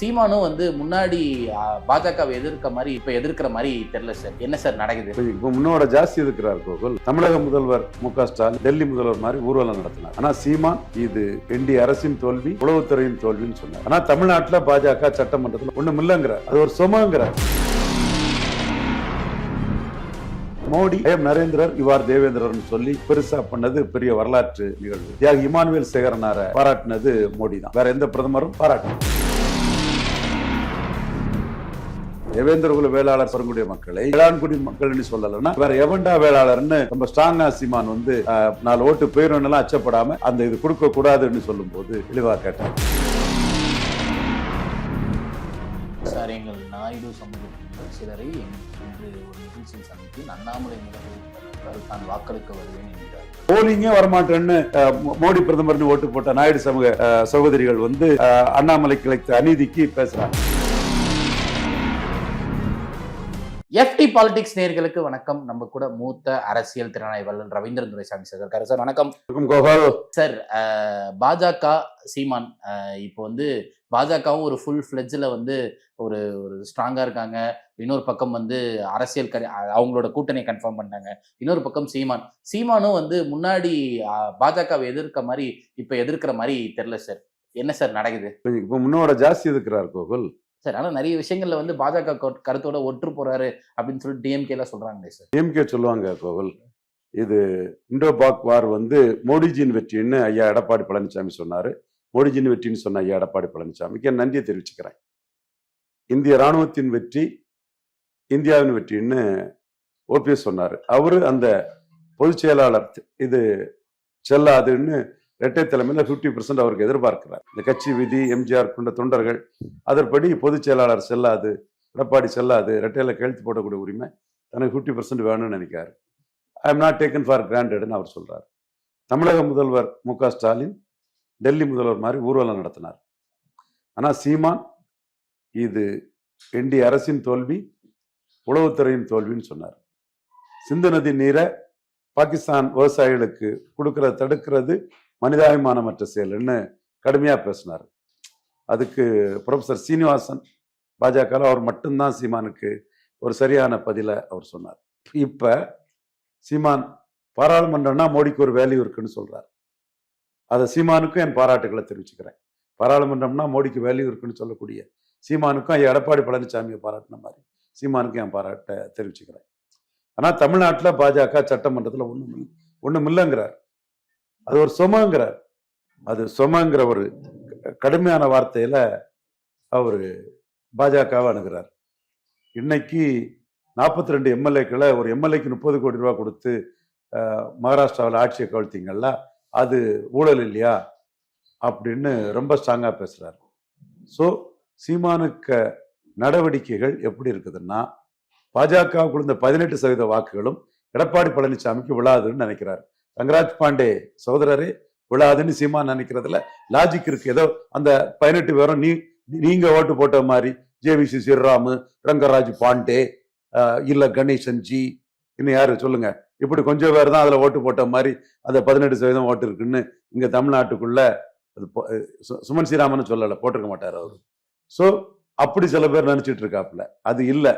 சீமானும் வந்து முன்னாடி பாஜகவை எதிர்க்க மாதிரி இப்ப எதிர்க்கிற மாதிரி தெரியல சார். என்ன சார் நடக்குது? இப்போ முன்னோட ஜாஸ்தி இருக்கிறார் கோகுல். தமிழக முதல்வர் மு க ஸ்டாலின் டெல்லி முதல்வர் மாதிரி ஊர்வலம் நடத்தினார். ஆனா சீமான் இது என்டி அரசின் தோல்வி உளவுத்துறையின் தோல்வின்னு சொன்னார். ஆனா தமிழ்நாட்டுல பாஜக சட்டமன்றத்தில் ஒண்ணும் இல்லைங்கிறார். அது ஒரு சுமங்கிறார். மோடி எம் நரேந்திரர் இவ்வாறு தேவேந்திரர்னு சொல்லி பெருசா பண்ணது பெரிய வரலாற்று நிகழ்வு. தியாகி இமானுவேல் சேகரனார பாராட்டினது மோடி தான் வேற எந்த பிரதமரும் பாராட்டினார் தேவேந்திர குல வேளாளர் பெருங்குடிய மக்களை வேளாண்குடி மக்கள்னு சொல்லலைன்னா வேற எவன்டா வேளாளர்னு ரொம்ப ஸ்ட்ராங்கா சீமான் வந்து நாலு ஓட்டு போயிரும் எல்லாம் அச்சப்படாம அந்த இது கொடுக்க கூடாதுன்னு சொல்லும் போது இழிவா கேட்டார். சார் எங்கள் நாயுடு சமூகத்தினர் சிலரை இன்று ஒரு நிகழ்ச்சியில் சந்தித்து அண்ணாமலை முதல்வர் தான் வாக்களிக்க வருவேன் என்கிறார். போலிங்கே வரமாட்டேன்னு மோடி பிரதமர்னு ஓட்டு போட்ட நாயுடு சமூக சகோதரிகள் வந்து அண்ணாமலை கிளைத்த அநீதிக்கு பேசுறாங்க. எஃப்டி பாலிடிக்ஸ் நேயர்களுக்கு வணக்கம். நம்ம கூட மூத்த அரசியல் திறனாய் வல்லன் ரவீந்திரன் துரைசாமி சார் இருக்காரு. சார் வணக்கம். கோபால். சார் பாஜக சீமான் இப்போ வந்து பாஜகவும் ஒரு ஃபுல் ஃபிளெட்ஜில் வந்து ஒரு ஒரு ஸ்ட்ராங்காக இருக்காங்க. இன்னொரு பக்கம் வந்து அரசியல் கரி அவங்களோட கூட்டணியை கன்ஃபார்ம் பண்ணாங்க. இன்னொரு பக்கம் சீமான். சீமானும் வந்து முன்னாடி பாஜகவை எதிர்க்க மாதிரி இப்போ எதிர்க்கிற மாதிரி தெரில சார். என்ன சார் நடக்குது? இப்போ முன்னோட ஜாஸ்தி இருக்கிறார் கோகுல் சார் ஆனால் நிறைய விஷயங்கள்ல வந்து பாஜக கருத்தோட ஒற்று போறாரு அப்படின்னு சொல்லி டிஎம்கேல சொல்றாங்களே சார். டிஎம்கே சொல்லுவாங்க கோகுல். இது இண்டோ பாக் வார் வந்து மோடிஜியின் வெற்றின்னு ஐயா எடப்பாடி பழனிசாமி சொன்னாரு. மோடிஜியின் வெற்றின்னு சொன்ன ஐயா எடப்பாடி பழனிசாமிக்கு என் நன்றியை தெரிவிச்சுக்கிறேன். இந்திய ராணுவத்தின் வெற்றி இந்தியாவின் வெற்றின்னு ஓபிஎஸ் சொன்னார். அவரு அந்த பொதுச் செயலாளர் இது செல்லாதுன்னு இரட்டை தலைமையில் ஃபிஃப்டி பர்சன்ட் அவருக்கு எதிர்பார்க்கிறார். இந்த கட்சி விதி எம்ஜிஆர் கொண்ட தொண்டர்கள் அதன்படி பொதுச் செயலாளர் செல்லாது எடப்பாடி செல்லாது இரட்டையில் கையெழுத்து போடக்கூடிய உரிமை தனக்கு ஃபிஃப்டி பர்சன்ட் வேணும்னு நினைக்கிறார். I am not taken for கிராண்டட்னு அவர் சொல்கிறார் தமிழக முதல்வர் மு க ஸ்டாலின் டெல்லி முதல்வர் மாதிரி ஊர்வலம் நடத்தினார். ஆனால் சீமான் இது என்டிய அரசின் தோல்வி உளவுத்துறையின் தோல்வின்னு சொன்னார். சிந்து நதி நீரை பாகிஸ்தான் விவசாயிகளுக்கு கொடுக்கறத தடுக்கிறது மனிதாபிமானமற்ற செயல்னு கடுமையா பேசினார். அதுக்கு ப்ரொஃபசர் சீனிவாசன் பாஜக அவர் மட்டும்தான் சீமானுக்கு ஒரு சரியான பதிலை அவர் சொன்னார். இப்ப சீமான் பாராளுமன்றம்னா மோடிக்கு ஒரு வேல்யூ இருக்குன்னு சொல்றார். அதை சீமானுக்கும் என் பாராட்டுகளை தெரிவிச்சுக்கிறேன். பாராளுமன்றம்னா மோடிக்கு வேல்யூ இருக்குன்னு சொல்லக்கூடிய சீமானுக்கும் ஐயா எடப்பாடி பழனிசாமியை பாராட்டின மாதிரி சீமானுக்கும் என் பாராட்டை தெரிவிச்சுக்கிறேன். ஆனால் தமிழ்நாட்டில் பாஜக சட்டமன்றத்தில் ஒன்றும் ஒன்றும் இல்லைங்கிறார் அது ஒரு சொமங்கிறார். அது சுமங்கிற ஒரு கடுமையான வார்த்தையில அவர் பாஜகவை அணுகிறார். இன்னைக்கு நாற்பத்தி ரெண்டு எம்எல்ஏக்களை ஒரு எம்எல்ஏக்கு முப்பது கோடி ரூபாய் கொடுத்து மகாராஷ்டிராவில் ஆட்சியை கவிழ்த்திங்கள்ல அது ஊழல் இல்லையா? அப்படின்னு ரொம்ப ஸ்ட்ராங்காக பேசுகிறார் ஸோ சீமானுக்க நடவடிக்கைகள் எப்படி இருக்குதுன்னா பாஜகவுக்குள்ள இந்த பதினெட்டு சதவீத வாக்குகளும் எடப்பாடி பழனிசாமிக்கு விழாதுன்னு நினைக்கிறார். ரங்கராஜ் பாண்டே சகோதரரே விழாதுன்னு சீமா நினைக்கிறதுல லாஜிக் இருக்கு. ஏதோ அந்த பதினெட்டு பேரும் நீ நீங்க ஓட்டு போட்ட மாதிரி ஜேவிசி ஸ்ரீராமு ரங்கராஜ் பாண்டே இல்ல கணேசன் ஜி இன்னும் யாரு சொல்லுங்க? இப்படி கொஞ்சம் பேர் தான் அதுல ஓட்டு போட்ட மாதிரி அந்த பதினெட்டு சதவீதம் ஓட்டு இருக்குன்னு இங்க தமிழ்நாட்டுக்குள்ள அது சு- சுமன் ஸ்ரீராமன் சொல்லலை போட்டிருக்க மாட்டார் அவரு. ஸோ அப்படி சில பேர் நினைச்சிட்டு இருக்காப்புல. அது இல்லை.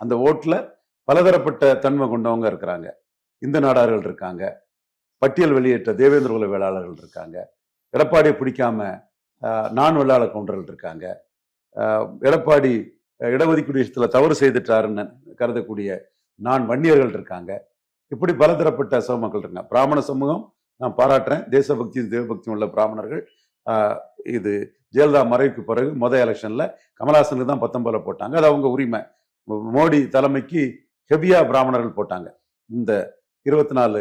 அந்த ஓட்டுல பலதரப்பட்ட தன்மை கொண்டவங்க இருக்கிறாங்க. இந்த நாடார்கள் இருக்காங்க. பட்டியல் வெளியேற்ற தேவேந்திர குல வேளாளர்கள் இருக்காங்க. எடப்பாடியை பிடிக்காம நான் வெள்ளாள கவுண்டர்கள் இருக்காங்க. எடப்பாடி இடஒதுக்கீடு விஷயத்தில் தவறு செய்துட்டாருன்னு கருதக்கூடிய நான் வன்னியர்கள் இருக்காங்க. இப்படி பலதரப்பட்ட சமூகங்கள் இருக்காங்க. பிராமண சமூகம் நான் பாராட்டுறேன். தேசபக்தியும் தேவபக்தியும் உள்ள பிராமணர்கள். இது ஜெயலலிதா மறைவுக்கு பிறகு மொதல் எலெக்ஷனில் கமலாசனுக்கு தான் பத்தொம்பதில் போட்டாங்க. அது அவங்க உரிமை. மோடி தலைமைக்கு ஹெவியா பிராமணர்கள் போட்டாங்க. இந்த இருபத்தி நாலு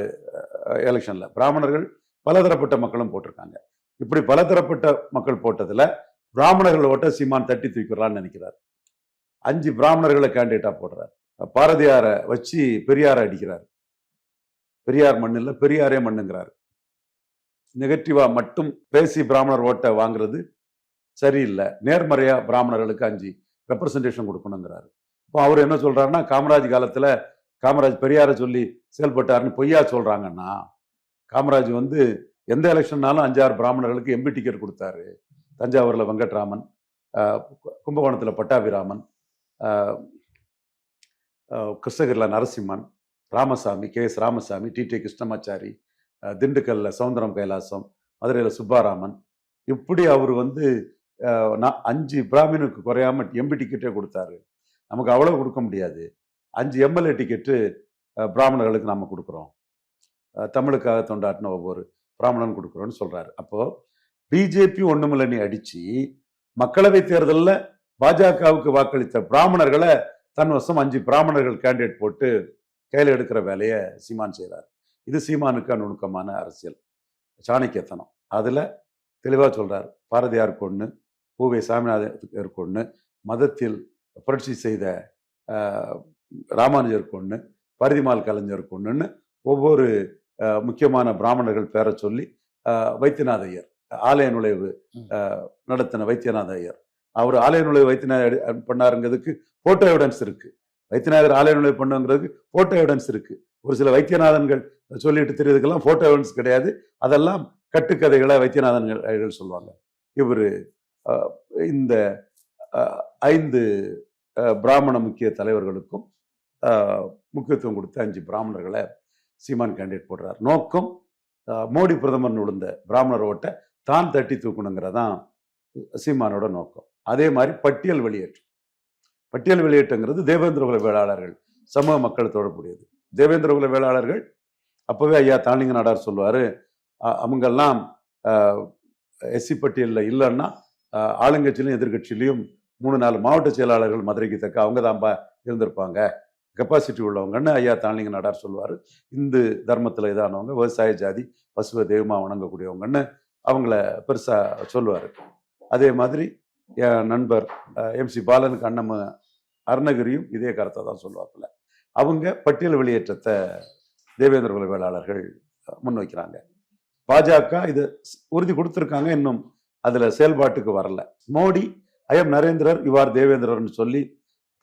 எலெக்ஷனில். பிராமணர்கள் பலதரப்பட்ட மக்களும் போட்டிருக்காங்க. இப்படி பலதரப்பட்ட மக்கள் போட்டதுல பிராமணர்கள் ஓட்ட சீமான் தட்டி தூக்கிடலாம்னு நினைக்கிறார். அஞ்சு பிராமணர்களை கேண்டிடேட்டாக போடுறார். பாரதியாரை வச்சு பெரியாரை அடிக்கிறார். பெரியார் மண்ணில் பெரியாரே மண்ணுங்கிறார். நெகட்டிவாக மட்டும் பேசி பிராமணர் ஓட்டை வாங்குறது சரியில்லை. நேர்மறையா பிராமணர்களுக்கு அஞ்சு ரெப்ரசன்டேஷன் கொடுக்கணுங்கிறாரு. இப்போ அவர் என்ன சொல்கிறாருன்னா காமராஜ் காலத்துல காமராஜ் பெரியாரை சொல்லி செயல்பட்டாருன்னு பொய்யா சொல்றாங்கன்னா காமராஜ் வந்து எந்த எலெக்ஷன்னாலும் அஞ்சாறு பிராமணர்களுக்கு எம்பி டிக்கெட் கொடுத்தாரு. தஞ்சாவூரில் வெங்கட்ராமன் கும்பகோணத்தில் பட்டாபிராமன் கிருஷ்ணகிரியில் Narasimhan Ramasamy K S Ramasamy T T Krishnamachari திண்டுக்கல்ல சவுந்தரம் கைலாசம் மதுரையில் சுப்பாராமன். இப்படி அவர் வந்து நான் அஞ்சு பிராமினுக்கு குறையாம எம்பி டிக்கெட்டே கொடுத்தாரு. நமக்கு அவ்வளோ கொடுக்க முடியாது. அஞ்சு எம்எல்ஏ டிக்கெட்டு பிராமணர்களுக்கு நாம் கொடுக்குறோம். தமிழுக்காக தொண்டாட்டின ஒவ்வொரு பிராமணன் கொடுக்குறோன்னு சொல்கிறாரு அப்போது பிஜேபி ஒண்ணுமில்ல நீ அடிச்சு மக்களவை தேர்தலில் பாஜகவுக்கு வாக்களித்த பிராமணர்களை தன் வசம் அஞ்சு பிராமணர்கள் கேண்டிடேட் போட்டு கையில் எடுக்கிற வேலையை சீமான் செய்கிறார் இது சீமானுக்கு நுணுக்கமான அரசியல். சாணக்கியத்தனம். அதில் தெளிவாக சொல்கிறார் பாரதியார் கொண்டு பூவை சாமிநாதருக்கு கொண்டு மதத்தில் புரட்சி செய்த ராமானுஜருக்கு ஒன்று பரிதிமால் கலைஞருக்கு ஒன்றுன்னு ஒவ்வொரு முக்கியமான பிராமணர்கள் பேரை சொல்லி வைத்தியநாத ஐயர் ஆலய நுழைவு நடத்தின வைத்தியநாத ஐயர் அவர் ஆலய நுழைவு வைத்தியநாத பண்ணாருங்கிறதுக்கு போட்டோ எவிடன்ஸ் இருக்கு. வைத்தியநாதர் ஆலய நுழைவு பண்ணுங்கிறதுக்கு போட்டோ எவிடன்ஸ் இருக்கு. ஒரு சில வைத்தியநாதன்கள் சொல்லிட்டு தெரியறதுக்கெல்லாம் போட்டோ எவிடன்ஸ் கிடையாது. அதெல்லாம் கட்டுக்கதைகளை வைத்தியநாதன்கள் சொல்லுவாங்க இவர் இந்த ஐந்து பிராமண முக்கிய தலைவர்களுக்கும் முக்கியத்துவம் கொடுத்து அஞ்சு பிராமணர்களை சீமான் கேண்டிடேட் போடுறார். நோக்கம் மோடி பிரதமர் விழுந்த பிராமணர் ஓட்டை தான் தட்டி தூக்கணுங்கிறதான் சீமானோட நோக்கம். அதே மாதிரி பட்டியல் வெளியேற்றம் பட்டியல் வெளியேற்றங்கிறது தேவேந்திர குல வேளாளர்கள் சமூக மக்கள் தொடர்புடையது தேவேந்திர குல வேளாளர்கள் அப்போவே ஐயா தானிங்க நாடார் சொல்லுவார் அவங்கெல்லாம் எஸ்சி பட்டியலில் இல்லைன்னா ஆளுங்கட்சியிலும் எதிர்கட்சியிலையும் மூணு நாலு மாவட்ட செயலாளர்கள் மதுரைக்கு தக்க அவங்க தான்ப்பா இருந்திருப்பாங்க. கெப்பாசிட்டி உள்ளவங்கன்னு ஐயா தாளிங்க நடார் சொல்லுவார். இந்து தர்மத்தில் இதானவங்க விவசாய ஜாதி பசுவை தெய்வமாக வணங்கக்கூடியவங்கன்னு அவங்கள பெருசாக சொல்லுவார். அதே மாதிரி என் நண்பர் எம்சி பாலனுக்கு அண்ணன் அருணகிரியும் இதே கருத்தை தான் சொல்லுவாப்புல. அவங்க பட்டியல் வெளியேற்றத்தை தேவேந்திர குல வேளாளர்கள் முன்வைக்கிறாங்க. பாஜக இது உறுதி கொடுத்துருக்காங்க இன்னும் அதில் செயல்பாட்டுக்கு வரல. மோடி ஐஎம் நரேந்திரர் இவ்வாறு தேவேந்திரர்னு சொல்லி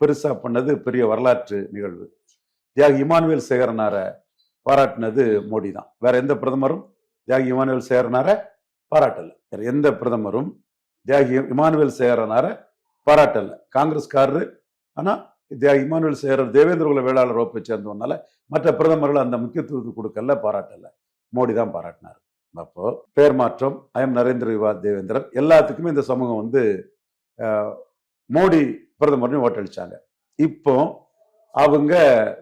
பெருசா பண்ணது பெரிய வரலாற்று நிகழ்வு. தியாகி இமானுவேல் சேகரனாரை பாராட்டினது மோடி தான் வேற எந்த பிரதமரும் தியாகி இமானுவேல் சேகரனாரை பாராட்டல. வேற எந்த பிரதமரும் தியாகி இமானுவேல் சேகரனாரை பாராட்டல. காங்கிரஸ்காரரு ஆனா தியாகி இமானுவேல் சேகரர் தேவேந்திர குல வேளாளர் வகுப்பை சேர்ந்தவனால மற்ற பிரதமர்கள் அந்த முக்கியத்துவத்தை கொடுக்கல பாராட்டல. மோடி தான் பாராட்டினார். அப்போ பேர் மாற்றம் ஐ எம் நரேந்திர விவா தேவேந்திரர் எல்லாத்துக்குமே இந்த சமூகம் வந்து மோடி பிரதமர்னு ஓட்டளிச்சாங்க இப்போ அவங்க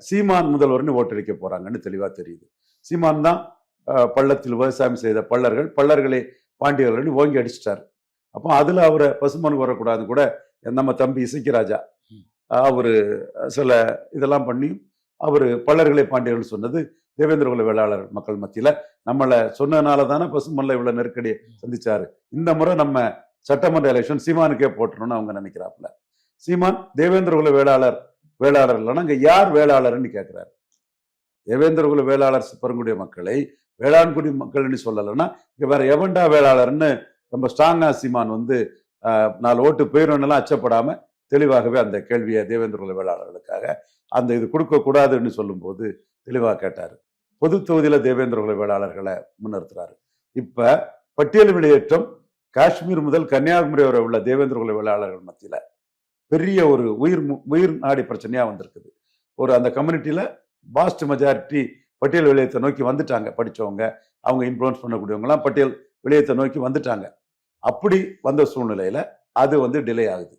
சீமான் முதல்வர்னு ஓட்டளிக்க போறாங்கன்னு தெளிவா தெரியுது. சீமான் தான் பள்ளத்தில் விவசாயம் செய்த பள்ளர்கள் பள்ளர்களை பாண்டியர்கள்னு ஓங்கி அடிச்சிட்டாரு. அப்போ அதுல அவரை பசுமனுக்கு வரக்கூடாது கூட நம்ம தம்பி இசைக்கிராஜா அவரு சில இதெல்லாம் பண்ணி அவர் பள்ளர்களை பாண்டியர்கள் சொன்னது தேவேந்திர குல வேளாளர் மக்கள் மத்தியில நம்மளை சொன்னதுனால தானே பசுமல்ல இவ்வளவு நெருக்கடியை சந்திச்சாரு. இந்த முறை நம்ம சட்டமன்ற எலெக்ஷன் சீமானுக்கே போட்டுறோம்னு அவங்க நினைக்கிறாப்புல. சீமான் தேவேந்திர குல வேளாளர் வேளாளர் இல்லைன்னா அங்க யார் வேளாளர்னு கேட்கிறாரு தேவேந்திர குல வேளாளர் பெருங்குடிய மக்களை வேளாண்குடி மக்கள்னு சொல்லலைன்னா இங்க வேற எவன்டா வேளாளர்னு ரொம்ப ஸ்ட்ராங்கா சீமான் வந்து நாலு ஓட்டு போயிடும்னுலாம் அச்சப்படாம தெளிவாகவே அந்த கேள்வியை தேவேந்திர குல வேளாளர்களுக்காக அந்த இது கொடுக்க கூடாதுன்னு சொல்லும்போது தெளிவாக கேட்டார். பொது தொகுதியில தேவேந்திர குல வேளாளர்களை முன்னிறுத்துறாரு. இப்ப பட்டியல் வெளியேற்றம் காஷ்மீர் முதல் கன்னியாகுமரி வரை உள்ள தேவேந்திர குல வேளாளர்கள் மத்தியில பெரிய ஒரு உயிர் மு- உயிர் நாடி பிரச்சனையா வந்திருக்குது. ஒரு அந்த கம்யூனிட்டியில பாஸ்ட் மெஜாரிட்டி பட்டியல் விளையத்தை நோக்கி வந்துட்டாங்க படிச்சவங்க அவங்க இன்ஃப்ளூயன்ஸ் பண்ணக்கூடியவங்கலாம் பட்டியல் விளையத்தை நோக்கி வந்துட்டாங்க. அப்படி வந்த சூழ்நிலையில அது வந்து டிலே ஆகுது.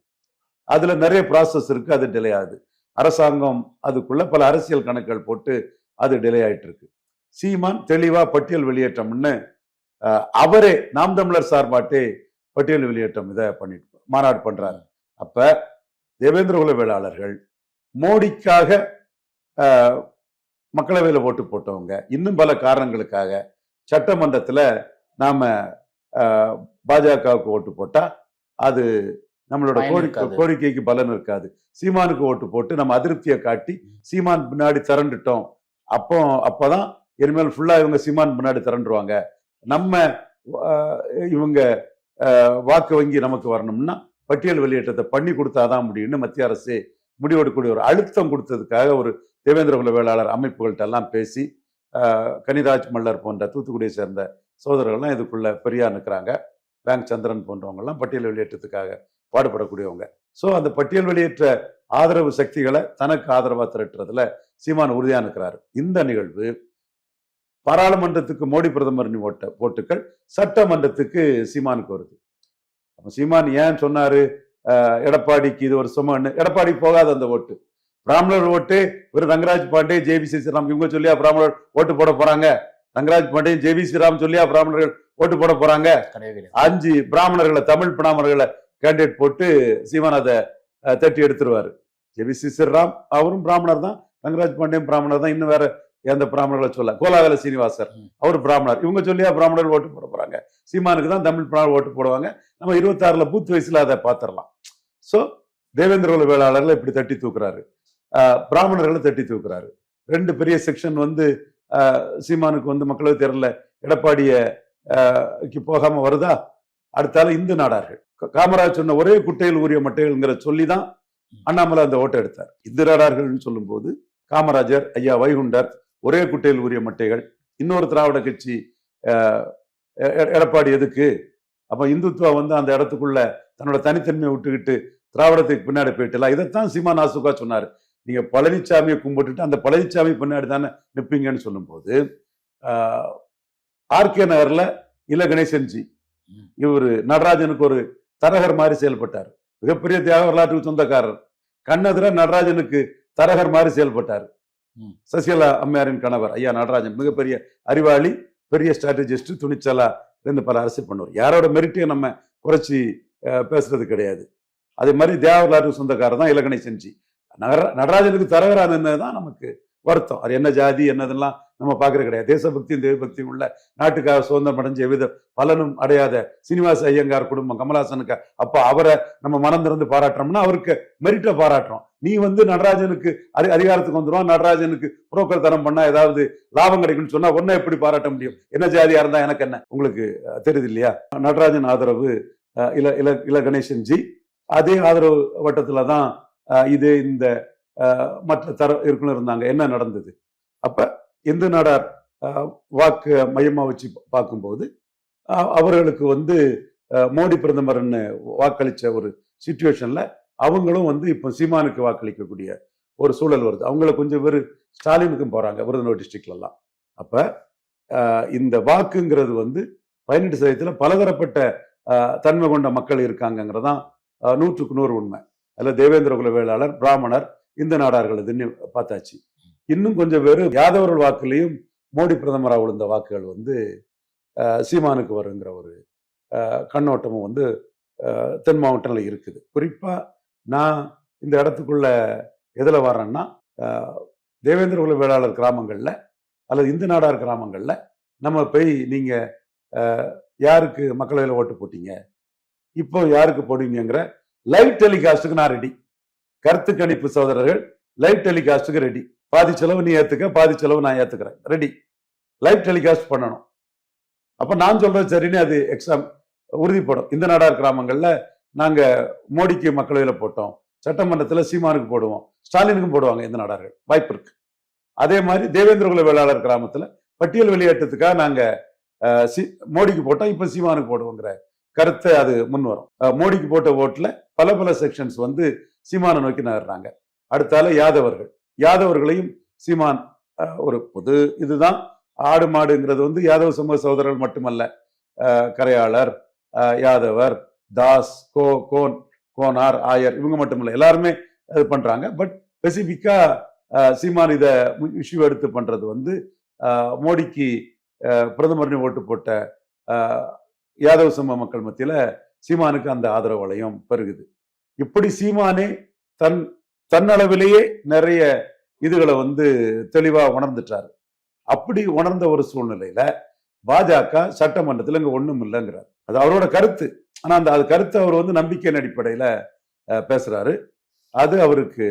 அதுல நிறைய ப்ராசஸ் இருக்கு அது டிலே ஆகுது. அரசாங்கம் அதுக்குள்ள பல அரசியல் கணக்குகள் போட்டு அது டிலே ஆயிட்டு இருக்கு சீமான் தெளிவா பட்டியல் வெளியேற்றம்னு அவரே நாம் தமிழர் சார்பாட்டே பட்டியல் வெளியேற்றம் இதை பண்ணிட்டு மாநாடு பண்றாரு. அப்ப தேவேந்திர வேளாளர்கள் மோடிக்காக மக்களவையில ஓட்டு போட்டவங்க. இன்னும் பல காரணங்களுக்காக சட்டமன்றத்துல நாம பாஜகவுக்கு ஓட்டு போட்டா அது நம்மளோட கோரிக்கை. கோரிக்கைக்கு பலன் இருக்காது. சீமானுக்கு ஓட்டு போட்டு நம்ம அதிருப்தியை காட்டி சீமான் பின்னாடி திரண்டுட்டோம். அப்போ அப்பதான் இனிமேல் ஃபுல்லா இவங்க சீமான் பின்னாடி திரண்டுருவாங்க. நம்ம இவங்க வாக்கு வங்கி நமக்கு வரணும்னா பட்டியல் வெளியேற்றத்தை பண்ணி கொடுத்தாதான் முடியும்னு மத்திய அரசு முடிவெடுக்கக்கூடிய ஒரு அழுத்தம் கொடுத்ததுக்காக ஒரு தேவேந்திர குல வேளாளர் அமைப்புகள்கிட்ட எல்லாம் பேசி கனிராஜ் மல்லர் போன்ற தூத்துக்குடியை சேர்ந்த சோதரர்கள்லாம் இதுக்குள்ள பெரியா நிற்கிறாங்க பேங்க் சந்திரன் போன்றவங்கெல்லாம் பட்டியல் வெளியேற்றத்துக்காக பாடுபடக்கூடியவங்க. ஸோ அந்த பட்டியல் வெளியேற்ற ஆதரவு சக்திகளை தனக்கு ஆதரவாக திரட்டுறதுல சீமான் உறுதியாக இருக்கிறார் இந்த நிகழ்வு பாராளுமன்றத்துக்கு மோடி பிரதமர் ஓட்ட ஓட்டுக்கள் சட்டமன்றத்துக்கு சீமானுக்கு வருது. அப்ப சீமான் ஏன் சொன்னாரு? எடப்பாடிக்கு இது ஒரு சுமன்னு. எடப்பாடி போகாத அந்த ஓட்டு. பிராமணர் ஓட்டு ஒரு ரங்கராஜ் பாண்டே ஜேவி ஸ்ரீராம் இவங்க சொல்லியா பிராமணர் ஓட்டு போட போறாங்க? ரங்கராஜ் பாண்டே ஜேவி ஸ்ரீராம் சொல்லியா பிராமணர்கள் ஓட்டு போட போறாங்க? அஞ்சு பிராமணர்களை தமிழ் பிராமணர்களை கேண்டிடேட் போட்டு சீமான் அதை தட்டி எடுத்துருவாரு. ஜெபி ஸ்ரீராம் அவரும் பிராமணர் தான். ரங்கராஜ் பாண்டியன் பிராமணர் தான். இன்னும் வேற எந்த பிராமணர்களை சொல்ல கோலாகல சீனிவாசர். அவர் பிராமணர். இவங்க சொல்லியா பிராமணர் ஓட்டு போட போறாங்க? சீமானுக்கு தான் தமிழ் பிராமணர் ஓட்டு போடுவாங்க. நம்ம இருபத்தாறுல பூத் வயசுல அதை பார்த்துடலாம் ஸோ தேவேந்திரகுல வேளாளர்களை இப்படி தட்டி தூக்குறாரு. பிராமணர்களை தட்டி தூக்குறாரு. ரெண்டு பெரிய செக்ஷன் வந்து சீமானுக்கு வந்து மக்களவை தேர்தலில் எடப்பாடிய போகாம வருதா? அடுத்தால இந்து நாடார்கள். காமராஜ் சொன்ன ஒரே குட்டையில் உரிய மட்டைகள்ங்கிற சொல்லி தான் அண்ணாமலை அந்த ஓட்டை எடுத்தார். இந்து நாடார்கள்னு சொல்லும்போது காமராஜர் ஐயா வைகுண்டர் ஒரே குட்டையில் உரிய மட்டைகள். இன்னொரு திராவிட கட்சி எடப்பாடி எதுக்கு அப்ப இந்துத்துவா வந்து அந்த இடத்துக்குள்ள தன்னோட தனித்தன்மையை விட்டுக்கிட்டு திராவிடத்துக்கு பின்னாடி போயிட்டுலாம் இதைத்தான் சீமா நாசுகா சொன்னார் நீங்க பழனிசாமியை கும்பிட்டுட்டு அந்த பழனிசாமி பின்னாடி தானே நிற்பீங்கன்னு சொல்லும்போது ஆர்கே நகர்ல இல கணேசன்ஜி. இவர் நடராஜனுக்கு ஒரு தரகர் மாதிரி செயல்பட்டார் மிகப்பெரிய தியாக வரலாற்றுக்கு சொந்தக்காரர் கண்ணெதிர நடராஜனுக்கு தரகர் மாதிரி செயல்பட்டார். சசிகலா அம்மையாரின் கணவர் ஐயா நடராஜன் மிகப்பெரிய அறிவாளி பெரிய ஸ்ட்ராட்டஜிஸ்ட் துணிச்சலா இருந்து பல அரசியல் பண்ணுவார். யாரோட மெரிட்டையும் நம்ம குறைச்சி பேசுறது கிடையாது. அதே மாதிரி தேவலாட்டு சொந்தக்காரர் தான் இலகணேசன்ஜி நகர நடராஜனுக்கு தரகரா நின்னதுதான் நமக்கு வருத்தம். அது என்ன ஜாதி என்னதெல்லாம் நம்ம பார்க்கறது கிடையாது. தேசபக்தியும் தேவபக்தியும் உள்ள நாட்டுக்காக சுதந்திரம் அடைஞ்ச எவ்வித பலனும் அடையாத சீனிவாச ஐயங்கார் குடும்பம் கமலாசனுக்கு அப்போ அவரை நம்ம மனம் திறந்து பாராட்டுறோம்னா அவருக்கு மெரிட்டை பாராட்டுறோம். நீ வந்து நடராஜனுக்கு அதி அதிகாரத்துக்கு வந்துடும் நடராஜனுக்கு புரோக்கர் தரம் பண்ணா ஏதாவது லாபம் கிடைக்கும்னு சொன்னா ஒன்னும் எப்படி பாராட்ட முடியும்? என்ன ஜாதியா இருந்தா எனக்கு என்ன? உங்களுக்கு தெரியுது இல்லையா? நடராஜன் ஆதரவு அஹ், இல இல இல கணேசன் ஜி அதே ஆதரவு வட்டத்துல தான் இது இந்த மற்ற தர இருக்குன்னு இருந்தாங்க. என்ன நடந்தது? அப்ப இந்து நாடார் வாக்கு மையமாக வச்சு பார்க்கும்போது அவர்களுக்கு வந்து மோடி பிரதமர்னு வாக்களித்த ஒரு சுச்சுவேஷனில் அவங்களும் வந்து இப்போ சீமானுக்கு வாக்களிக்கக்கூடிய ஒரு சூழல் வருது. அவங்கள கொஞ்சம் பேர் ஸ்டாலினுக்கும் போகிறாங்க விருதுநகர் டிஸ்ட்ரிக்ட்ல அப்போ இந்த வாக்குங்கிறது வந்து பதினெட்டு சதவீதத்தில் பலதரப்பட்ட தன்மை கொண்ட மக்கள் இருக்காங்கங்கிறதான் நூற்றுக்கு நூறு உண்மை. அதில் தேவேந்திர குல வேளாளர் பிராமணர் இந்த நாடார்கள் இதுன்னு பார்த்தாச்சு. இன்னும் கொஞ்சம் பேர் யாதவர்கள் வாக்குலையும் மோடி பிரதமராக விழுந்த வாக்குகள் வந்து சீமானுக்கு வருங்கிற ஒரு கண்ணோட்டமும் வந்து தென் மாவட்டங்களில் இருக்குது. குறிப்பாக நான் இந்த இடத்துக்குள்ள எதில் வர்றேன்னா தேவேந்திர குல வேளாளர் கிராமங்களில் அல்லது இந்து நாடார் கிராமங்களில் நம்ம போய் நீங்கள் யாருக்கு மக்களவையில் ஓட்டு போட்டீங்க? இப்போ யாருக்கு போடுவீங்கிற லைவ் டெலிகாஸ்ட்டுக்கு நான் ரெடி. கருத்து கணிப்பு சகோதரர்கள் லைவ் டெலிகாஸ்ட்டுக்கு ரெடி. பாதி செலவு நீ ஏத்துக்க பாதி செலவு நான் ஏத்துக்கிறேன். ரெடி லைவ் டெலிகாஸ்ட் பண்ணணும். அப்ப நான் சொல்றது சரின்னு அது எக்ஸாம் உறுதிப்படும். இந்த நாடார் கிராமங்கள்ல நாங்க மோடிக்கு மக்களவையில போட்டோம். சட்டமன்றத்துல சீமானுக்கு போடுவோம். ஸ்டாலினுக்கும் போடுவாங்க இந்த நாடார்கள். வாய்ப்பு இருக்கு. அதே மாதிரி தேவேந்திரகுல வேளாளர் கிராமத்துல பட்டியல் வெளியேற்றத்துக்காக நாங்க அஹ், சி- மோடிக்கு போட்டோம். இப்போ சீமானுக்கு போடுவோங்கிற கருத்தை அது முன் வரும். மோடிக்கு போட்ட ஓட்டுல பல பல செக்ஷன்ஸ் வந்து சீமானை நோக்கி நகர்றாங்க. அடுத்தால யாதவர்கள். யாதவர்களையும் சீமான் ஒரு பொது இதுதான். ஆடு மாடுங்கிறது வந்து யாதவ சமூக சகோதரர்கள் மட்டுமல்ல. கரையாளர் யாதவர் தாஸ் கோ கோன் கோனார் ஆயர் இவங்க மட்டுமில்ல. எல்லாருமே இது பண்றாங்க. பட் ஸ்பெசிஃபிக்கா சீமான் இதை இஷ்யூ எடுத்து பண்றது வந்து மோடிக்கு பிரதமரின் ஓட்டு போட்ட யாதவ சமூக மக்கள் மத்தியில சீமானுக்கு அந்த ஆதரவு வளையம் பெருகுது. இப்படி சீமானே தன் தன்னளவிலேயே நிறைய இதுகளை வந்து தெளிவா உணர்ந்துட்டாரு. அப்படி உணர்ந்த ஒரு சூழ்நிலையில பாஜக சட்டமன்றத்துல இங்க ஒண்ணும் இல்லைங்கிறார். அது அவரோட கருத்து. ஆனா அந்த அது கருத்து அவர் வந்து நம்பிக்கையின் அடிப்படையில அஹ், பேசுறாரு. அது அவருக்கு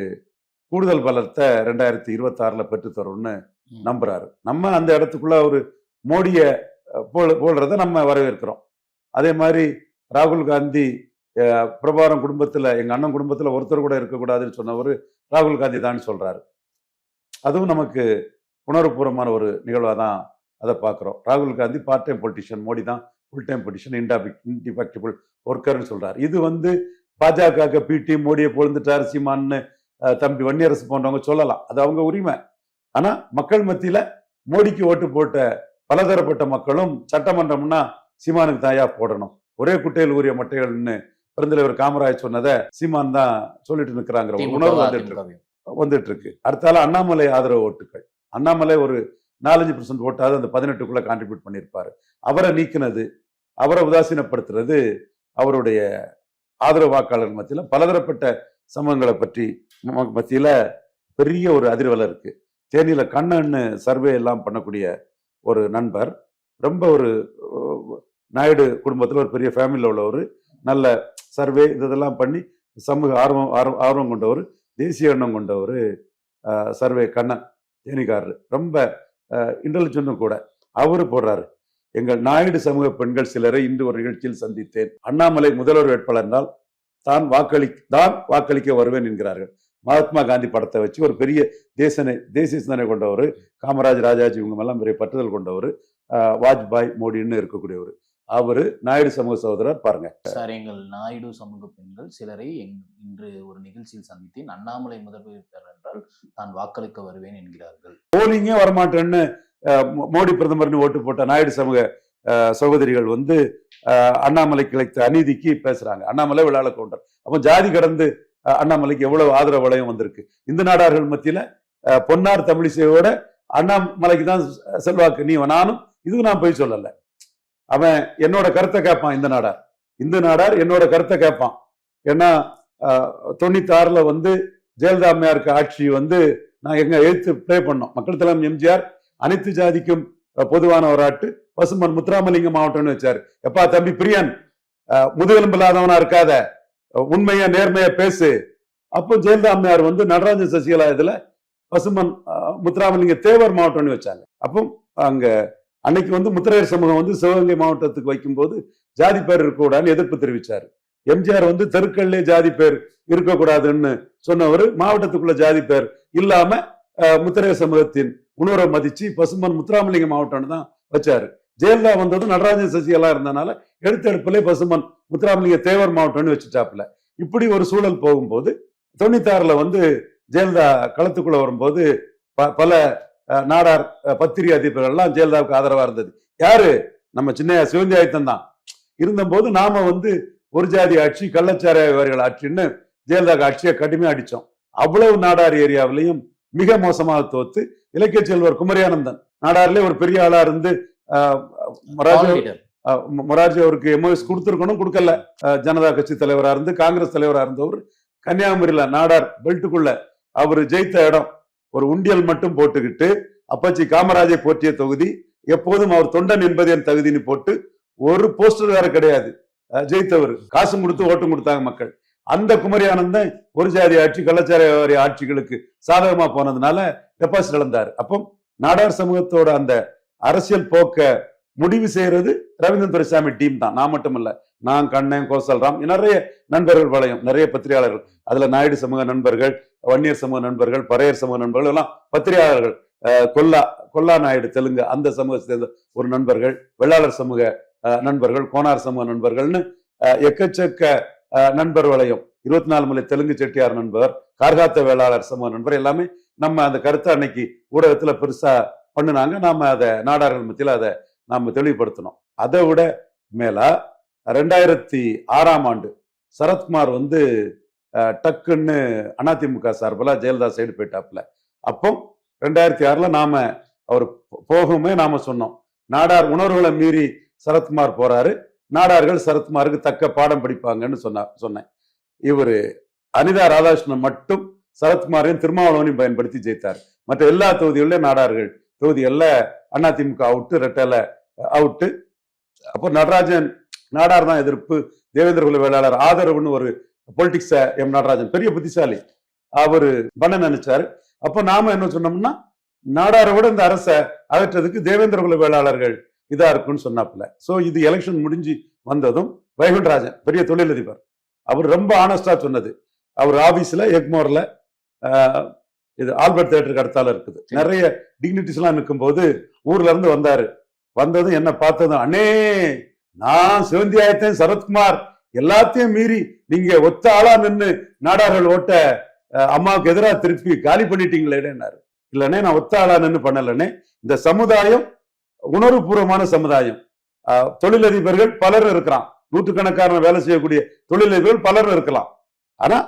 கூடுதல் பலத்தை ரெண்டாயிரத்தி இருபத்தி ஆறுல பெற்றுத்தரும்னு. நம்புறாரு. நம்ம அந்த இடத்துக்குள்ள ஒரு மோடிய போல் போடுறத நம்ம வரவேற்கிறோம். அதே மாதிரி ராகுல் காந்தி பிரபாரம் குடும்பத்துல எங்க அண்ணன் குடும்பத்துல ஒருத்தர் கூட இருக்கக்கூடாதுன்னு சொன்னவர் ராகுல் காந்தி தான் சொல்றாரு. அதுவும் நமக்கு உணர்வுபூர்வமான ஒரு நிகழ்வாக தான் அதை பார்க்குறோம். ராகுல் Gandhi part time politician Modi தான் ஃபுல் டைம் பொலிட்டிஷியன் இன்டாபிக் இன்டிஃபெக்டிபிள் ஒர்க்கர்னு சொல்றாரு. இது வந்து பாஜக பிடி மோடியை பொழுந்துட்டார் சீமான்னு தம்பி வன்னியரசு போன்றவங்க சொல்லலாம். அது அவங்க உரிமை. ஆனா மக்கள் மத்தியில மோடிக்கு ஓட்டு போட்ட பலதரப்பட்ட மக்களும் சட்டமன்றம்னா சீமானுக்கு தாயா போடணும். ஒரே குட்டையில் ஊறிய மட்டைகள்னு பெருந்தலைவர் காமராஜ் சொன்னதை சீமான் தான் சொல்லிட்டு நிற்கிறாங்கிற ஒரு உணர்வு வந்துட்டு இருக்கு. வந்துட்டு இருக்கு அடுத்தால அண்ணாமலை ஆதரவு ஓட்டுகள். அண்ணாமலை ஒரு நாலஞ்சு பர்சன்ட் ஓட்டாவது அந்த பதினெட்டுக்குள்ள கான்ட்ரிபியூட் பண்ணியிருப்பாரு அவரை நீக்கினது அவரை உதாசீனப்படுத்துறது அவருடைய ஆதரவு வாக்காளர் மத்தியில பலதரப்பட்ட சமூகங்களை பற்றி ம- மத்தியில பெரிய ஒரு அதிர்வலை இருக்கு. தேனியில கண்ணன்னு சர்வே எல்லாம் பண்ணக்கூடிய ஒரு நண்பர். ரொம்ப ஒரு நாயுடு குடும்பத்தில் ஒரு பெரிய ஃபேமிலியில் உள்ளவர். நல்ல சர்வே இதெல்லாம் பண்ணி சமூக ஆர்வம் ஆர்வம் ஆர்வம் கொண்டவர். தேசிய எண்ணம் கொண்டவர் சர்வே கண்ணன் தேனிக்காரர் ரொம்ப இன்டெலிஜென்ட்டும் கூட. அவரு போடுறாரு. எங்கள் நாயுடு சமூக பெண்கள் சிலரை இன்று ஒரு நிகழ்ச்சியில் சந்தித்தேன். அண்ணாமலை முதல்வர் வேட்பாளர் என்றால் தான் வாக்களி தான் வாக்களிக்க வருவேன் என்கிறார்கள். மகாத்மா காந்தி படத்தை வச்சு ஒரு பெரிய தேசனை தேசிய சிந்தனை கொண்டவர் காமராஜ் ராஜாஜி இவங்க எல்லாம் பெரிய பற்றுதல் கொண்டவர் வாஜ்பாய் மோடின்னு இருக்கக்கூடியவர். அவரு நாயுடு சமூக சகோதரர் பாருங்க. சார் எங்கள் நாயுடு சமூக பெண்கள் சிலரை இன்று ஒரு நிகழ்ச்சியில் சந்தித்தேன். அண்ணாமலை முதல்வர் என்றால் தான் வாக்களிக்க வருவேன் என்கிறார்கள். போலிங்கே வரமாட்டேன்னு மோடி பிரதமர்னு ஓட்டு போட்ட நாயுடு சமூக சகோதரிகள் வந்து அஹ், அண்ணாமலைக்கு இழைத்த அநீதிக்கு பேசுறாங்க. அண்ணாமலை விழால கவுண்டர். அப்போ ஜாதி கடந்து அண்ணாமலைக்கு எவ்வளவு ஆதரவு வளையம் வந்திருக்கு? இந்த நாடார்கள் மத்தியில பொன்னார் தமிழிசையோட அண்ணாமலைக்கு தான் செல்வாக்கு. நீ நானும் இதுக்கு நான் போய் சொல்லல. அவன் என்னோட கருத்தை கேட்பான் இந்த நாடார். இந்த நாடார் என்னோட கருத்தை கேட்பான். ஏன்னா தொண்ணூத்தி தொண்ணூத்தாறுல வந்து ஜெயலலிதா அம்மையாருக்கு ஆட்சி வந்து நான் எங்க எழுத்து ப்ளே பண்ணோம். மக்கள் தலைமை எம்ஜிஆர் அனைத்து ஜாதிக்கும் பொதுவான ஒரு ஆட்டு. பசுமன் முத்துராமலிங்க மாவட்டம்னு வச்சாரு. எப்பா தம்பி பிரியன் முதுகெலும்பு இல்லாதவனா இருக்காத. அஹ், உண்மையா நேர்மையா பேசு. அப்போ ஜெயலலிதா அம்மையார் வந்து நடராஜன் சசிகலா இதுல பசுமன் முத்துராமலிங்க தேவர் மாவட்டம்னு வச்சாங்க. அப்போ அங்க அன்னைக்கு வந்து முத்திரையர் சமூகம் வந்து சிவகங்கை மாவட்டத்துக்கு வைக்கும்போது ஜாதி பேர் இருக்கக்கூடாதுன்னு எதிர்ப்பு தெரிவித்தார் எம்ஜிஆர் வந்து தெருக்கள்லேயே ஜாதி பேர் இருக்கக்கூடாதுன்னு சொன்னவர் மாவட்டத்துக்குள்ள ஜாதி பேர் இல்லாம முத்திரையர் சமூகத்தின் உணர்வை மதிச்சு பசுமன் முத்துராமலிங்க மாவட்டம்னு தான் வச்சாரு. ஜெயலலிதா வந்தது நடராஜன் சசிகலா இருந்தனால எடுத்தெடுப்புலேயே பசுமன் முத்துராமலிங்க தேவர் மாவட்டம்னு வச்சுட்டாப்புல. இப்படி ஒரு சூழல் போகும்போது தொண்ணூத்தாறுல வந்து ஜெயலலிதா களத்துக்குள்ள வரும்போது ப- பல நாடார் பத்திரிகை அதிபர்கள்லாம் ஜெயலலிதாவுக்கு ஆதரவா இருந்தது. யாரு? நம்ம சின்ன சிவந்தி ஆயத்தன் தான். இருந்தபோது நாம வந்து ஒரு ஜாதி ஆட்சி கள்ளச்சாராயவாரிகள் ஆட்சின்னு ஜெயலலிதா ஆட்சியை கடுமையா அடிச்சோம். அவ்வளவு நாடார் ஏரியாவிலையும் மிக மோசமாக தோத்து இலக்கிய செல்வர் குமரியானந்தன். நாடார்லயே ஒரு பெரிய ஆளா இருந்து ஆஹ், மொரார்ஜி All leader. ஆஹ், மொ- மொரார்ஜி அவருக்கு எம்ஓஎஸ் கொடுத்துருக்கணும் கொடுக்கல. ஜனதா கட்சி தலைவரா இருந்து காங்கிரஸ் தலைவரா இருந்தவர் கன்னியாகுமரியில நாடார் பெல்ட்டுக்குள்ள அவர் ஜெயித்த இடம். ஒரு உண்டியல் மட்டும் போட்டுக்கிட்டு அப்பாச்சி காமராஜை போற்றிய தொகுதி எப்போதும் அவர் தொண்டன் என்பது என் தகுதின்னு போட்டு ஒரு போஸ்டர் வேற கிடையாது. ஜெயித்தவர். காசு கொடுத்து ஓட்டும் கொடுத்தாங்க மக்கள். அந்த குமரி ஆனந்தன் ஒரு ஜாதி ஆட்சி கள்ளச்சாரி ஆட்சிகளுக்கு சாதகமா போனதுனால டெபாசிட் இழந்தார். அப்போ நாடார் சமூகத்தோட அந்த அரசியல் போக்க முடிவு செய்யறது ரவீந்திரன் துரைசாமி டீம் தான். நான் மட்டும் இல்லை நான் கண்ணன் கோசல்ராம் நிறைய நண்பர்கள் வளையம் நிறைய பத்திரிகையாளர்கள். அதுல நாயுடு சமூக நண்பர்கள் வன்னியர் சமூக நண்பர்கள் பறையர் சமூக நண்பர்கள் எல்லாம் பத்திரிகையாளர்கள். கொல்லா கொல்லா நாயுடு தெலுங்கு அந்த சமூகத்தை சேர்ந்த ஒரு நண்பர்கள் வெள்ளாளர் சமூக நண்பர்கள் கோனார் சமூக நண்பர்கள்னு எக்கச்சக்க நண்பர் வளையம். இருபத்தி நாலு மலை தெலுங்கு செட்டியார் நண்பர் கார்காத்த வேளாளர் சமூக நண்பர் எல்லாமே நம்ம அந்த கருத்தை அன்னைக்கு ஊடகத்துல பெருசா பண்ணுனாங்க. நாம அதை நாடார்கள் மத்தியில் அதை நாம தெளிவுபடுத்தணும். அதை விட மேல ரெண்டாயிரத்தி ஆறாம் ஆண்டு சரத்குமார் வந்து டக்குன்னு அதிமுக சார்பில் ஜெயலலிதா சைடு போயிட்டாப்புல. அப்போ ரெண்டாயிரத்தி ஆறுல நாம அவர் போகுமே நாம சொன்னோம். நாடார் உணர்வுகளை மீறி சரத்குமார் போறாரு. நாடார்கள் சரத்குமாருக்கு தக்க பாடம் படிப்பாங்கன்னு சொன்ன சொன்னேன். இவர் அனிதா ராதாகிருஷ்ணன் மட்டும் சரத்குமாரையும் திருமாவளவனையும் பயன்படுத்தி ஜெயித்தார். மற்ற எல்லா தொகுதிகளிலும் நாடார்கள் தொகுதிகளில் அதிமுக அவுட்டு ரெட்டலை அவுட்டு. அப்போ நடராஜன் நாடார் தான் எதிர்ப்பு. தேவேந்திர குல வேளாளர் ஆதரவுன்னு ஒரு பொலிட்டிக்ஸ எம் நடராஜன். பெரிய புத்திசாலி. அவரு பண்ண நினைச்சாரு. அப்போ நாம என்ன சொன்னோம்னா நாடாரை விட இந்த அரசை அகற்றதுக்கு தேவேந்திர குல வேளாளர்கள் இதா இருக்குன்னு சொன்னாப்புல. சோ இது எலெக்ஷன் முடிஞ்சு வந்ததும் வைகுண்டராஜன் பெரிய தொழிலதிபர். அவர் ரொம்ப ஆனஸ்டா சொன்னது. அவர் ஆபீஸ்ல எக்மோர்ல இது ஆல்பர்ட் தேட்டருக்கு அடுத்தால இருக்குது. நிறைய டிக்னிட்டிஸ் எல்லாம் நிற்கும்போது ஊர்ல இருந்து வந்தாரு. வந்ததும் என்ன பார்த்ததும் அண்ணே நான் சிவந்தி சரத்குமார் எல்லாத்தையும் மீறி நீங்க ஒத்த ஆளா நின்னு நாடார்கள் ஓட்ட அம்மாவுக்கு எதிராக திருப்பி காலி பண்ணிட்டீங்களேன்னாரு இல்லனே நான் ஒத்த ஆளா நின்று பண்ணலனே இந்த சமுதாயம் உணர்வுபூர்வமான சமுதாயம். தொழிலதிபர்கள் பலர் இருக்கிறான் நூற்றுக்கணக்கான வேலை செய்யக்கூடிய தொழிலதிபர்கள் பலர் இருக்கலாம். ஆனா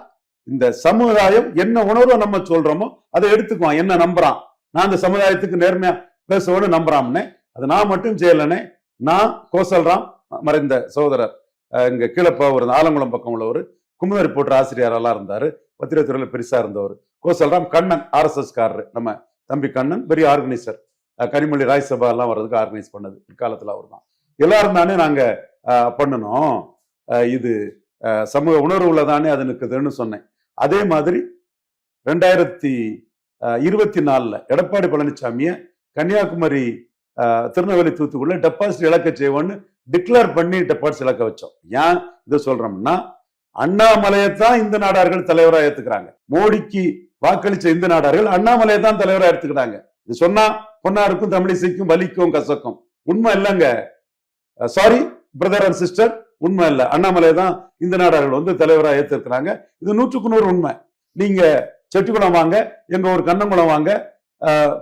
இந்த சமுதாயம் என்ன உணர்வை நம்ம சொல்றோமோ அதை எடுத்துக்குவான். என்ன நம்புறான்? நான் இந்த சமுதாயத்துக்கு நேர்மையா பேசுவோன்னு நம்புறான்னு அது நான் மட்டும் செய்யலனே நான் கோசல்ராம் மறைந்த சகோதரர் அஹ், கீழப்பா ஒரு ஆலங்குளம் பக்கம் உள்ளவர் குமுதரி போன்ற ஆசிரியரெல்லாம் இருந்தாரு பத்திரத்துறையில் பெருசா இருந்தவர். கோசல்ராம் கண்ணன் ஆர்எஸ்எஸ் காரரு நம்ம தம்பி கண்ணன் பெரிய ஆர்கனைசர். கனிமொழி ராஜ்சபா எல்லாம் வர்றதுக்கு ஆர்கனைஸ் பண்ணது பிற்காலத்துல அவர் தான் எல்லாரும் தானே நாங்க பண்ணணும் இது சமூக உணர்வுல தானே அது நிற்குதுன்னு சொன்னேன். அதே மாதிரி ரெண்டாயிரத்தி இருபத்தி நாலுல எடப்பாடி பழனிசாமிய கன்னியாகுமரி திருநெல்வேலி தூத்துக்குள்ள டெபாசிட் இழக்க செய்வோன்னு டிக்ளேர் பண்ணி டெபாசிட் இழக்க வச்சோம். ஏன் இதை சொல்றோம்னா அண்ணாமலையை தான் இந்த நாடார்கள் தலைவராக ஏத்துக்கிறாங்க. மோடிக்கு வாக்களிச்ச இந்த நாடார்கள் அண்ணாமலையை தான் தலைவராக எடுத்துக்கிறாங்க இது சொன்னா பொன்னாருக்கும் தமிழிசைக்கும் வலிக்கும் கசக்கும். உண்மை இல்லைங்க. சாரி பிரதர் அண்ட் சிஸ்டர் உண்மை இல்லை. அண்ணாமலை தான் இந்த நாடார்கள் வந்து தலைவராக ஏத்திருக்கிறாங்க இது நூற்றுக்கு நூறு உண்மை. நீங்க செட்டிக்குளம் வாங்க எங்க ஊர் கண்ணங்குளம் வாங்க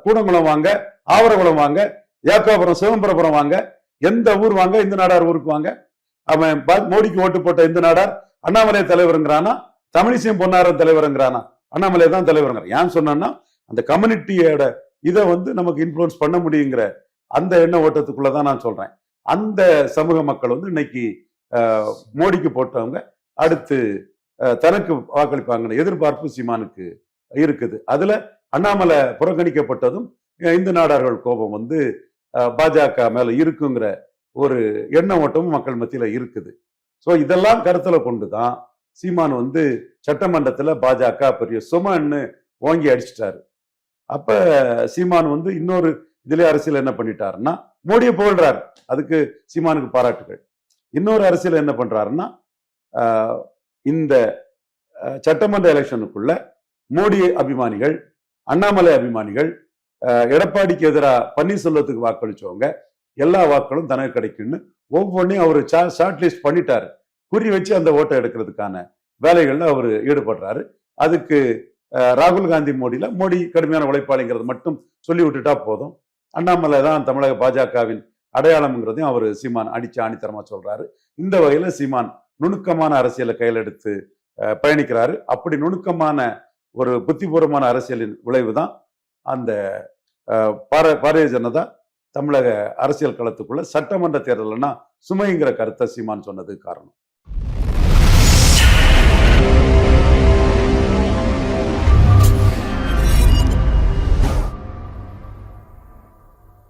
கூடங்குளம் வாங்க ஆவரகுளம் வாங்க ஏக்காபுரம் சிதம்பரபுரம் வாங்க. எந்த ஊர் வாங்க? இந்த நாடார் ஊருக்கு வாங்க. அவன் பா- மோடிக்கு ஓட்டு போட்ட இந்த நாடார் அண்ணாமலை தலைவருங்கிறானா? தமிழிசையும் பொன்னாரம் தலைவருங்கிறானா? அண்ணாமலை தான் தலைவருங்கிறான் ஏன் சொன்னான்னா அந்த கம்யூனிட்டியோட இதை வந்து நமக்கு இன்ஃப்ளூயன்ஸ் பண்ண முடியுங்கிற அந்த எண்ண ஓட்டத்துக்குள்ள தான் நான் சொல்றேன். அந்த சமூக மக்கள் வந்து இன்னைக்கு மோடிக்கு போட்டவங்க அடுத்து தனக்கு வாக்களிப்பாங்கன்னு எதிர்பார்ப்பு சீமானுக்கு இருக்குது. அதுல அண்ணாமலை புறக்கணிக்கப்பட்டதும் இந்து நாடார்கள் கோபம் வந்து பாஜக மேல இருக்குங்கிற ஒரு எண்ண ஓட்டமும் மக்கள் மத்தியில இருக்குது. ஸோ இதெல்லாம் கருத்துல கொண்டு தான் சீமான் வந்து சட்டமன்றத்துல பாஜக பெரிய சுமன்னு ஓங்கி அடிச்சிட்டாரு. அப்ப சீமான் வந்து இன்னொரு இதுல அரசியல் என்ன பண்ணிட்டாருன்னா மோடியை புகழ்றாரு. அதுக்கு சீமானுக்கு பாராட்டுகள். இன்னொரு அரசியல் என்ன பண்றாருன்னா ஆஹ், இந்த சட்டமன்ற எலெக்ஷனுக்குள்ள மோடி அபிமானிகள் அண்ணாமலை அபிமானிகள் எடப்பாடிக்கு எதிராக பன்னீர்செல்வத்துக்கு வாக்களிச்சவங்க எல்லா வாக்களும் தனக்கு கிடைக்கும்னு ஒவ்வொன்றையும் அவர் ஷார்ட் லிஸ்ட் பண்ணிட்டாரு. குறி வச்சு அந்த ஓட்டை எடுக்கிறதுக்கான வேலைகள்ல அவர் ஈடுபடுறாரு. அதுக்கு ராகுல் காந்தி மோடியில மோடி கடுமையான உழைப்பாளிங்கிறது மட்டும் சொல்லி விட்டுட்டா போதும். அண்ணாமலை தான் தமிழக பாஜகவின் அடையாளம்ங்கிறதையும் அவர் சீமான் அடிச்சு ஆணித்தரமா சொல்றாரு. இந்த வகையில சீமான் நுணுக்கமான அரசியலை கையில் எடுத்து பயணிக்கிறாரு. அப்படி நுணுக்கமான ஒரு புத்திபூர்வமான அரசியலின் விளைவு தான் அந்த பார- பாரதிய ஜனதா தமிழக அரசியல் களத்துக்குள்ள சட்டமன்ற தேர்தல்னா சுமைங்கிற கருத்தை சீமான் சொன்னது காரணம்.